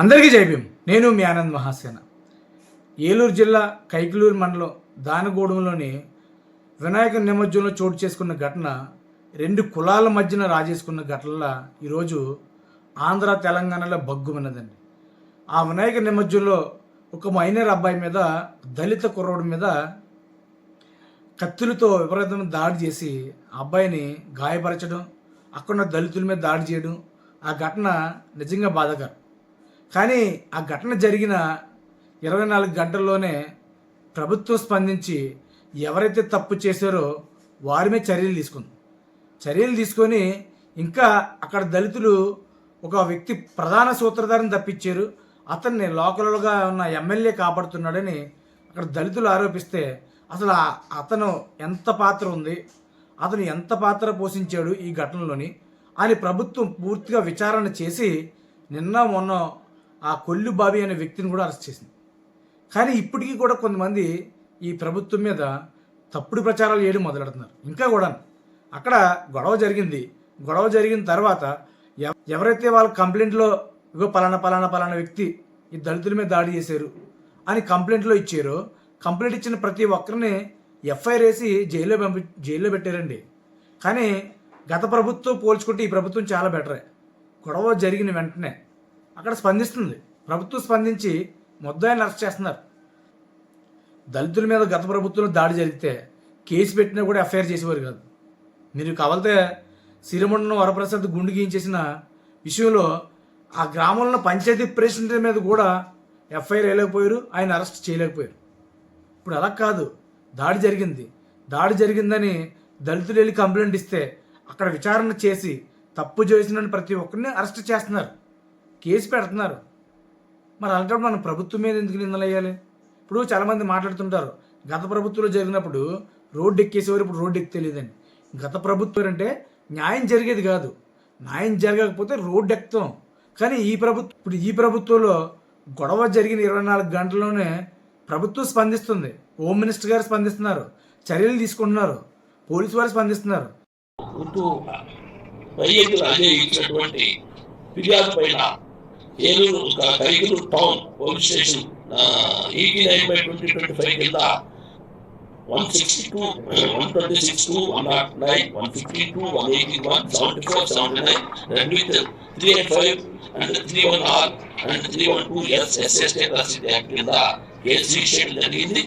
అందరికీ జైభీం నేను మీ ఆనంద్ మహాసేన. ఏలూరు జిల్లా కైకలూరు మండలం దానగూడెంలోని వినాయక నిమజ్జనంలో చోటు చేసుకున్న ఘటన రెండు కులాల మధ్యన రాజేసుకున్న ఘటనలా ఈరోజు ఆంధ్ర తెలంగాణలో బగ్గుమన్నదండి ఆ వినాయక నిమజ్జనంలో ఒక మైనర్ అబ్బాయి మీద దళిత కుర్రోడి మీద కత్తులతో విపరీతమైన దాడి చేసి అబ్బాయిని గాయపరచడం అక్కడ దళితుల మీద దాడి చేయడం ఆ ఘటన నిజంగా బాధాకరం. కానీ ఆ ఘటన జరిగిన ఇరవై నాలుగు గంటల్లోనే ప్రభుత్వం స్పందించి ఎవరైతే తప్పు చేశారో వారిమే చర్యలు తీసుకుంది. చర్యలు తీసుకొని ఇంకా అక్కడ దళితులు ఒక వ్యక్తి ప్రధాన సూత్రధారిని తప్పించారు. అతన్ని లోకల్గా ఉన్న ఎమ్మెల్యే కాపాడుతున్నాడని అక్కడ దళితులు ఆరోపిస్తే అసలు అతను ఎంత పాత్ర ఉంది? అతను ఎంత పాత్ర పోషించాడు ఈ ఘటనలోని? అని ప్రభుత్వం పూర్తిగా విచారణ చేసి నిన్న మొన్న ఆ కొల్లు బాబీ అనే వ్యక్తిని కూడా అరెస్ట్ చేసింది. కానీ ఇప్పటికీ కూడా కొంతమంది ఈ ప్రభుత్వం మీద తప్పుడు ప్రచారాలు చేయడం మొదలెడుతున్నారు. ఇంకా కూడా అక్కడ గొడవ జరిగింది. గొడవ జరిగిన తర్వాత ఎవ- ఎవరైతే వాళ్ళ కంప్లైంట్లో ఇగో పలానా పలానా పలానా వ్యక్తి ఈ దళితుల మీద దాడి చేశారు అని కంప్లైంట్లో ఇచ్చారో కంప్లైంట్ ఇచ్చిన ప్రతి ఒక్కరిని ఎఫ్ఐఆర్ వేసి జైల్లో పంపి జైల్లో పెట్టారండి. కానీ గత ప్రభుత్వం పోల్చుకుంటే ఈ ప్రభుత్వం చాలా బెటరే. గొడవ జరిగిన వెంటనే అక్కడ స్పందిస్తుంది. ప్రభుత్వం స్పందించి ముద్దాయిని అరెస్ట్ చేస్తున్నారు. దళితుల మీద గత ప్రభుత్వంలో దాడి జరిగితే కేసు పెట్టినా కూడా ఎఫ్ఐఆర్ చేసేవారు కాదు. మీరు కావాలితే సిరిమండలం వరప్రసాద్ గుండు గీయించేసిన విషయంలో ఆ గ్రామంలో పంచాయతీ ప్రెసిడెంట్ మీద కూడా ఎఫ్ఐఆర్ వేయలేకపోయారు ఆయన అరెస్ట్ చేయలేకపోయారు. ఇప్పుడు అలా కాదు. దాడి జరిగింది. దాడి జరిగిందని దళితులు వెళ్ళి కంప్లైంట్ ఇస్తే అక్కడ విచారణ చేసి తప్పు చేసిన ప్రతి ఒక్కరిని అరెస్ట్ చేస్తున్నారు. కేసు పెడుతున్నారు. మరి అలాంటప్పుడు మనం ప్రభుత్వం మీద ఎందుకు నిందలు వేయాలి? ఇప్పుడు చాలామంది మాట్లాడుతుంటారు గత ప్రభుత్వంలో జరిగినప్పుడు రోడ్డు ఎక్కేసేవారు ఇప్పుడు రోడ్డు ఎక్కి గత ప్రభుత్వం అంటే న్యాయం జరిగేది కాదు. న్యాయం జరగకపోతే రోడ్డు ఎక్కుతాం. కానీ ఈ ప్రభుత్వం ఇప్పుడు ఈ ప్రభుత్వంలో గొడవ జరిగిన ఇరవై నాలుగు గంటల్లోనే ప్రభుత్వం స్పందిస్తుంది. హోమ్ మినిస్టర్ గారు స్పందిస్తున్నారు చర్యలు తీసుకుంటున్నారు పోలీసు వారు స్పందిస్తున్నారు. ఫిర్యాదు పైన ఏలూరు క- town police station ET nine by twenty twenty five కింద one sixty two one twenty six two one not nine one fifty two one eighty one seventy four seventy nine రెండు with three eight five and three one R and three one two S SST Rashid act కింద case register జరిగింది.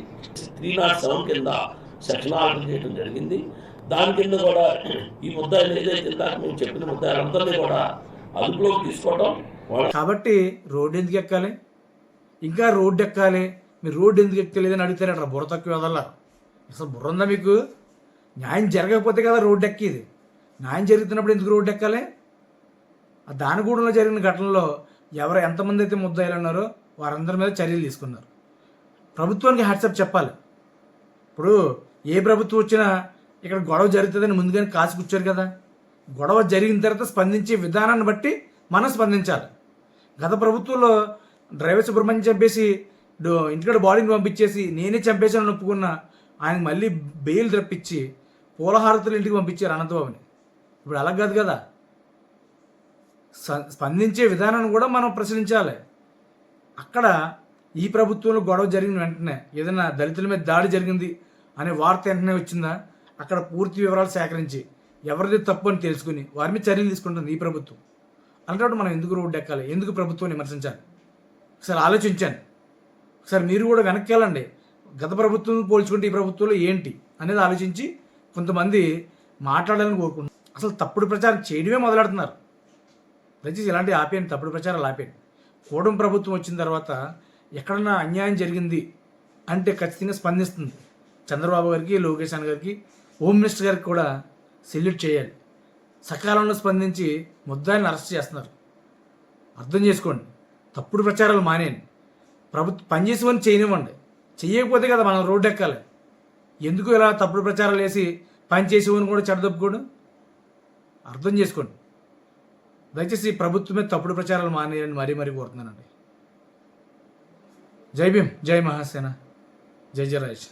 Three not seven కింద section order చేయడం జరిగింది. దాని కింద కూడా ఈ ముద్దాయిలు ఏదైతే ఇందాక మేము చెప్పిన ముద్దాయిలందరినీ కూడా అదుపులోకి తీసుకోవడం కాబట్టి రోడ్డు ఎందుకు ఎక్కాలి? ఇంకా రోడ్డు ఎక్కాలి. మీరు రోడ్డు ఎందుకు ఎక్కలేదని అడుగుతారట బుర్ర తక్కువ వదల అసలు బుర్ర ఉందా మీకు? న్యాయం జరగకపోతే కదా రోడ్డు ఎక్కేది. న్యాయం జరుగుతున్నప్పుడు ఎందుకు రోడ్డు ఎక్కాలి? ఆ దానిగూడెంలో జరిగిన ఘటనలో ఎవరు ఎంతమంది అయితే ముద్దాయిలు ఉన్నారో వారందరి మీద చర్యలు తీసుకున్నారు. ప్రభుత్వానికి హ్యాట్సప్ చెప్పాలి. ఇప్పుడు ఏ ప్రభుత్వం వచ్చినా ఇక్కడ గొడవ జరుగుతుందని ముందుగానే కాసి కదా. గొడవ జరిగిన తర్వాత స్పందించే విధానాన్ని బట్టి మనం స్పందించాలి. గత ప్రభుత్వంలో డ్రైవర్ సుబ్రహ్మణ్యం చంపేసి ఇంటికాడ బాడీని పంపించేసి నేనే చంపేశానని ఒప్పుకున్న ఆయన మళ్ళీ బెయిల్ రప్పించి పూలహారతులు ఇంటికి పంపించారు అనంతబాబుని. ఇప్పుడు అలా కాదు కదా. స్పందించే విధానాన్ని కూడా మనం ప్రశ్నించాలి. అక్కడ ఈ ప్రభుత్వంలో గొడవ జరిగిన వెంటనే ఏదైనా దళితుల మీద దాడి జరిగింది అనే వార్త వెంటనే వచ్చిందా? అక్కడ పూర్తి వివరాలు సేకరించి ఎవరిది తప్పు అని తెలుసుకుని వారి మీద చర్యలు తీసుకుంటుంది ఈ ప్రభుత్వం. అలాంటప్పుడు మనం ఎందుకు రోడ్డు ఎక్కాలి? ఎందుకు ప్రభుత్వం విమర్శించాలి? ఒకసారి ఆలోచించాను ఒకసారి మీరు కూడా వెనక్కి వెళ్ళండి. గత ప్రభుత్వం పోల్చుకుంటే ఈ ప్రభుత్వంలో ఏంటి అనేది ఆలోచించి కొంతమంది మాట్లాడాలని కోరుకుంటున్నారు. అసలు తప్పుడు ప్రచారం చేయడమే మొదలెడుతున్నారు. దయచేసి ఇలాంటి ఆపేయండి తప్పుడు ప్రచారాలు ఆపేయండి. కూడం ప్రభుత్వం వచ్చిన తర్వాత ఎక్కడన్నా అన్యాయం జరిగింది అంటే ఖచ్చితంగా స్పందిస్తుంది. చంద్రబాబు గారికి లోకేష్ గారికి హోమ్ మినిస్టర్ గారికి కూడా సెల్యూట్ చేయాలి. సకాలంలో స్పందించి ముద్దాయిని అరెస్ట్ చేస్తున్నారు. అర్థం చేసుకోండి. తప్పుడు ప్రచారాలు మానేయండి. ప్రభుత్వం పనిచేసేవని చేయనివ్వండి. చేయకపోతే కదా మనం రోడ్డు ఎక్కాలి ఎందుకు ఇలా తప్పుడు ప్రచారాలు వేసి పని చేసేవని కూడా చెడదొప్పుకోడు? అర్థం చేసుకోండి. దయచేసి ప్రభుత్వమే తప్పుడు ప్రచారాలు మానేయని మరీ మరీ కోరుతున్నానండి. జై భీమ్. జై మహాసేన. జై జయ రాజేష్